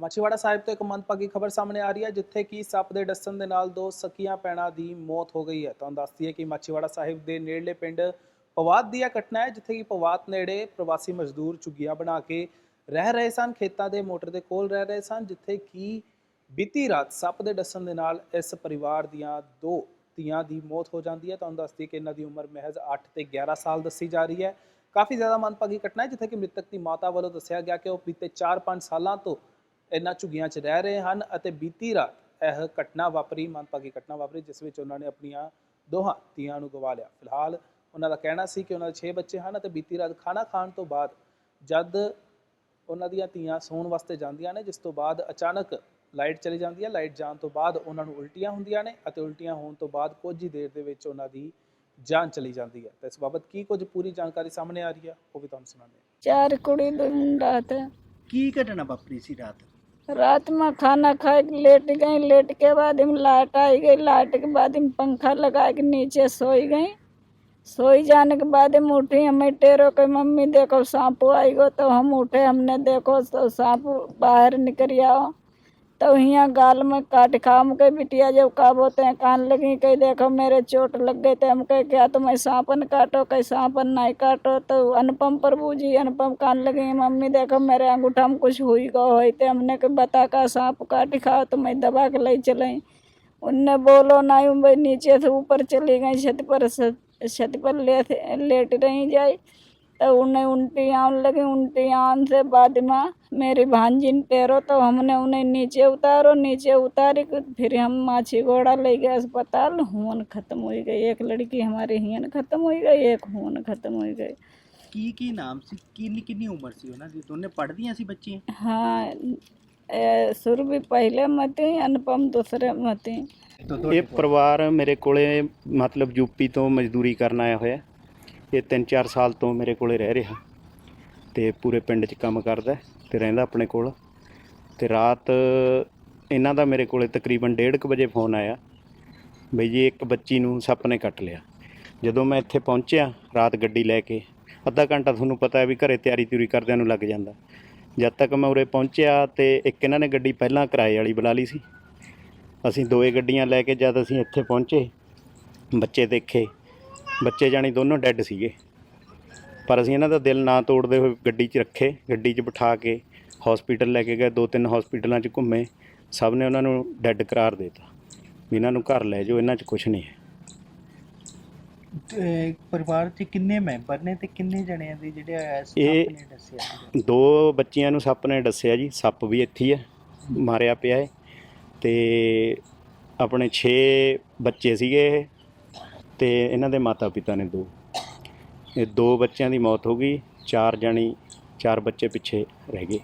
ਮਾਛੀਵਾੜਾ ਸਾਹਿਬ ਤੋਂ ਇੱਕ ਮੰਦਭਾਗੀ ਖਬਰ ਸਾਹਮਣੇ ਆ ਰਹੀ ਹੈ, ਜਿੱਥੇ ਕਿ ਸੱਪ ਦੇ ਡਸਣ ਦੇ ਨਾਲ ਦੋ ਸਕੀਆਂ ਪੈਣਾ ਦੀ ਮੌਤ ਹੋ ਗਈ ਹੈ। ਤੁਹਾਨੂੰ ਦੱਸਦੀ ਹੈ ਕਿ ਮਾਛੀਵਾੜਾ ਸਾਹਿਬ ਦੇ ਨੇੜਲੇ ਪਿੰਡ ਪਵਾਤ ਦੀ ਇਹ ਘਟਨਾ ਹੈ, ਜਿੱਥੇ ਕਿ ਪਵਾਤ ਨੇੜੇ ਪ੍ਰਵਾਸੀ ਮਜ਼ਦੂਰ ਝੁੱਗੀਆਂ ਬਣਾ ਕੇ ਰਹਿ ਰਹੇ ਸਨ, ਖੇਤਾਂ ਦੇ ਮੋਟਰ ਦੇ ਕੋਲ ਰਹਿ ਰਹੇ ਸਨ, ਜਿੱਥੇ ਕਿ ਬੀਤੀ ਰਾਤ ਸੱਪ ਦੇ ਡਸਣ ਦੇ ਨਾਲ ਇਸ ਪਰਿਵਾਰ ਦੀਆਂ ਦੋ ਧੀਆਂ ਦੀ ਮੌਤ ਹੋ ਜਾਂਦੀ ਹੈ। ਤੁਹਾਨੂੰ ਦੱਸਦੀ ਦਈਏ ਕਿ ਇਹਨਾਂ ਦੀ ਉਮਰ ਮਹਿਜ਼ 8 ਤੇ 11 ਸਾਲ ਦੱਸੀ ਜਾ ਰਹੀ ਹੈ। ਕਾਫੀ ਜ਼ਿਆਦਾ ਮੰਦਭਾਗੀ ਘਟਨਾ ਹੈ, ਜਿੱਥੇ ਕਿ ਮ੍ਰਿਤਕ ਦੀ ਮਾਤਾ ਵੱਲੋਂ ਦੱਸਿਆ ਗਿਆ ਕਿ ਉਹ ਬੀਤੇ 4-5 ਸਾਲਾਂ ਤੋਂ ਇਹਨਾਂ ਝੁੱਗੀਆਂ 'ਚ ਰਹਿ ਰਹੇ ਹਨ ਅਤੇ ਬੀਤੀ ਰਾਤ ਇਹ ਘਟਨਾ ਵਾਪਰੀ ਮੰਦਭਾਗੀ ਘਟਨਾ ਵਾਪਰੀ ਜਿਸ ਵਿੱਚ ਉਹਨਾਂ ਨੇ ਆਪਣੀਆਂ ਦੋਹਾਂ ਧੀਆਂ ਨੂੰ ਗਵਾ ਲਿਆ। ਫਿਲਹਾਲ ਉਹਨਾਂ ਦਾ ਕਹਿਣਾ ਸੀ ਕਿ ਉਹਨਾਂ ਦੇ 6 ਬੱਚੇ ਹਨ ਅਤੇ ਬੀਤੀ ਰਾਤ ਖਾਣਾ ਖਾਣ ਤੋਂ ਬਾਅਦ ਜਦ ਉਹਨਾਂ ਦੀਆਂ ਧੀਆਂ ਸੌਣ ਵਾਸਤੇ ਜਾਂਦੀਆਂ ਨੇ ਜਿਸ ਤੋਂ ਬਾਅਦ ਅਚਾਨਕ ਲਾਈਟ ਚਲੀ ਜਾਂਦੀ ਹੈ। ਲਾਈਟ ਜਾਣ ਤੋਂ ਬਾਅਦ ਉਹਨਾਂ ਨੂੰ ਉਲਟੀਆਂ ਹੁੰਦੀਆਂ ਨੇ ਅਤੇ ਉਲਟੀਆਂ ਹੋਣ ਤੋਂ ਬਾਅਦ ਕੁਝ ਹੀ ਦੇਰ ਦੇ ਵਿੱਚ ਉਹਨਾਂ ਦੀ ਜਾਨ ਚਲੀ ਜਾਂਦੀ ਹੈ। ਤਾਂ ਇਸ ਬਾਬਤ ਕੀ ਕੁਝ ਪੂਰੀ ਜਾਣਕਾਰੀ ਸਾਹਮਣੇ ਆ ਰਹੀ ਹੈ ਉਹ ਵੀ ਤੁਹਾਨੂੰ ਸੁਣਾਉਂਦੇ ਚਾਰ ਕੁੜੀ ਦਾ ਕੀ ਘਟਨਾ ਵਾਪਰੀ ਸੀ ਰਾਤ? रात में खाना खा के लेट गई, लेट के बाद हम लाइट आई गई, लाइट के बाद हम पंखा लगा के नीचे सोई गई। सोई जाने के बाद हम उठी, हमें टेरो के मम्मी देखो, सांप आई गो तो हम उठे, हमने देखो तो सांप बाहर निकल आओ तो यहाँ गाल में काट खाम के बिटिया जब का बोलते हैं कान लगी कहीं, देखो, मेरे चोट लग गए थे। हम कहे, क्या तुम्हें सांपन काटो? कहीं, सांपन नहीं काटो। तो अनुपम प्रभु जी अनुपम कान लगी, मम्मी, देखो, मेरे अंगूठा में कुछ हुई गो हुई तो। हमने के बता का सांप काट खाओ तो मैं दबा के ले चले। उनने बोलो ना मैं नीचे से ऊपर चली गई, छत पर छत पर लेट रही जाई तो उन्हें उल्टी आन लगी उल्टी आन से बाद में मेरी भांजिन पैरो तो हमने उन्हें नीचे उतारो नीचे उतारी फिर हम माछी घोड़ा ले गए अस्पताल हुन खत्म हो गई। एक लड़की हमारी हियन खत्म हो गई एक हुन खत्म हो गई। की की नाम से? कितनी कितनी उम्र सी हो ना जी तुमने पढ़ दी ऐसी बच्ची? हाँ सुर भी पहले मती अनुपम दूसरे मती तो ये परिवार मेरे को मतलब यूपी तो मजदूरी करना है। ਇਹ 3-4 ਸਾਲ ਤੋਂ ਮੇਰੇ ਕੋਲੇ ਰਹਿ ਰਿਹਾ। ਤੇ ਪੂਰੇ ਪਿੰਡ 'ਚ ਕੰਮ ਕਰਦਾ ਹੈ ਤੇ ਰਹਿੰਦਾ ਆਪਣੇ ਕੋਲ। ਤੇ ਰਾਤ ਇਹਨਾਂ ਦਾ ਮੇਰੇ ਕੋਲੇ ਤਕਰੀਬਨ 1:30 ਵਜੇ ਫੋਨ ਆਇਆ ਬਈ ਜੀ, ਇੱਕ ਬੱਚੀ ਨੂੰ ਸੱਪ ਨੇ ਕੱਟ ਲਿਆ। ਜਦੋਂ ਮੈਂ ਇੱਥੇ ਪਹੁੰਚਿਆ ਰਾਤ ਗੱਡੀ ਲੈ ਕੇ, ਅੱਧਾ ਘੰਟਾ ਤੁਹਾਨੂੰ ਪਤਾ ਹੈ ਵੀ ਘਰੇ ਤਿਆਰੀ ਤਿਉਰੀ ਕਰਦਿਆਂ ਨੂੰ ਲੱਗ ਜਾਂਦਾ। ਜਦ ਤੱਕ ਮੈਂ ਉਰੇ ਪਹੁੰਚਿਆ ਤੇ ਇੱਕ ਇਹਨਾਂ ਨੇ ਗੱਡੀ ਪਹਿਲਾਂ ਕਿਰਾਏ ਵਾਲੀ ਬੁਲਾ ਲਈ ਸੀ। ਅਸੀਂ ਦੋਏ ਗੱਡੀਆਂ ਲੈ ਕੇ ਜਦ ਅਸੀਂ ਇੱਥੇ ਪਹੁੰਚੇ, ਬੱਚੇ ਦੇਖੇ ਬੱਚੇ ਜਾਣੀ ਦੋਨੋਂ ਡੈੱਡ ਸੀਗੇ। ਪਰ ਅਸੀਂ ਇਹਨਾਂ ਦਾ ਦਿਲ ਨਾ ਤੋੜਦੇ ਹੋਏ ਗੱਡੀ 'ਚ ਰੱਖੇ ਗੱਡੀ 'ਚ ਬਿਠਾ ਕੇ ਹਸਪੀਟਲ ਲੈ ਕੇ ਗਏ ਦੋ ਤਿੰਨ ਹਸਪੀਟਲਾਂ 'ਚ ਘੁੰਮੇ ਸਭ ਨੇ ਉਹਨਾਂ ਨੂੰ ਡੈੱਡ ਕਰਾਰ ਦਿੱਤਾ। ਵੀ ਇਹਨਾਂ ਨੂੰ ਘਰ ਲੈ ਜਾਓ ਇਹਨਾਂ 'ਚ ਕੁਝ ਨਹੀਂ ਹੈ। ਤੇ ਪਰਿਵਾਰ 'ਚ ਕਿੰਨੇ ਮੈਂਬਰ ਨੇ ਤੇ ਕਿੰਨੇ ਜਣਿਆਂ ਦੇ ਜਿਹੜੇ ਇਸ ਇਹ- ਸੱਪ ਨੇ ਦੱਸਿਆ ਸੀ ਦੋ ਬੱਚੀਆਂ ਨੂੰ ਸੱਪ ਨੇ ਦੱਸਿਆ ਜੀ ਸੱਪ ਵੀ ਇੱਥੇ ਹੀ ਹੈ ਮਾਰਿਆ ਪਿਆ ਹੈ। ਤੇ ਆਪਣੇ 6 ਬੱਚੇ ਸੀਗੇ ਇਹ। ਤੇ ਇਹਨਾਂ ਦੇ ਮਾਤਾ ਪਿਤਾ ਨੇ ਦੋ। ਇਹ ਦੋ ਬੱਚਿਆਂ ਦੀ ਮੌਤ ਹੋ ਗਈ, ਚਾਰ ਜਣੀ, ਚਾਰ ਬੱਚੇ ਪਿੱਛੇ ਰਹਿ ਗਏ।